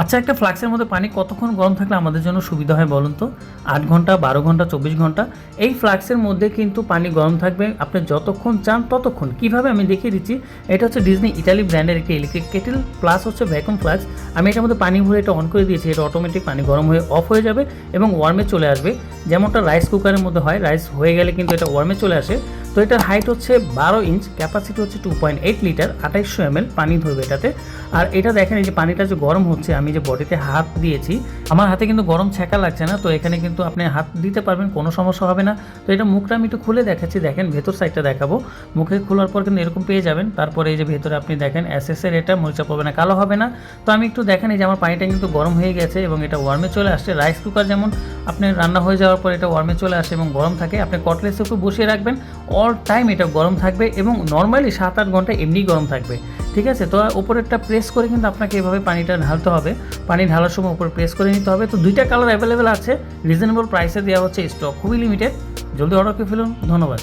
আচ্ছা একটা ফ্লাক্সের মধ্যে পানি কতক্ষণ গরম থাকলে আমাদের জন্য সুবিধা হয় বলুন তো? আট ঘণ্টা, বারো ঘণ্টা, চব্বিশ ঘণ্টা? এই ফ্লাক্সের মধ্যে কিন্তু পানি গরম থাকবে, আপনি যতক্ষণ চান ততক্ষণ। কীভাবে আমি দেখিয়ে দিচ্ছি, এটা হচ্ছে ডিজনি ইটালি ব্র্যান্ডের একটি ইলেকট্রিক কেটেল প্লাস হচ্ছে ভ্যাকুম ফ্লাক্স আমি এটার মধ্যে পানি ভরে এটা অন করে দিয়েছি, এটা অটোমেটিক পানি গরম হয়ে অফ হয়ে যাবে এবং ওয়ার্মে চলে আসবে। যেমনটা রাইস কুকারের মধ্যে হয় রাইস হয়ে গেলে কিন্তু এটা ওয়ার্মে চলে আসে। তো এটার হাইট হচ্ছে বারো ইঞ্চ ক্যাপাসিটি হচ্ছে টু পয়েন্ট এইট লিটার আঠাইশশো এম পানি ধরবে এটাতে। আর এটা দেখেন, এই যে পানিটা যে গরম হচ্ছে, আমি যে বডিতে হাত দিয়েছি, আমার হাতে কিন্তু গরম ছ্যাঁকা লাগছে না, তো এখানে কিন্তু আপনি হাত দিতে পারবেন, কোনো সমস্যা হবে না। তো এটা মুখটা আমি একটু খুলে দেখাচ্ছি, দেখেন ভেতর সাইডটা দেখাবো। মুখে খোলার পর কিন্তু এরকম পেয়ে যাবেন, তারপরে এই যে ভেতরে আপনি দেখেন এসএসের এটা, মরিচা পড়বে না, কালো হবে না। তো আমি একটু দেখেন, এই যে আমার পানিটা কিন্তু গরম হয়ে গেছে এবং এটা ওয়ার্মে চলে আসছে। রাইস কুকার যেমন আপনি রান্না হয়ে যাওয়ার পর এটা ওয়ার্মে চলে আসে এবং গরম থাকে, আপনি কটলেসে একটু বসিয়ে রাখবেন। অল টাইম এটা গরম থাকবে এবং নর্মালি সাত আট ঘণ্টা এমনি গরম থাকবে। ঠিক আছে? তো উপরেরটা প্রেস করে কিন্তু আপনাকে এভাবে পানিটা ঢালতে হবে। পানি ঢালার সময় উপরে প্রেস করে নিতে হবে। তো দুইটা কালার অ্যাভেলেবেল আছে। রিজনেবল প্রাইসে দেওয়া হচ্ছে স্টক খুবই লিমিটেড জলদি অর্ডার করে ফেলুন। ধন্যবাদ।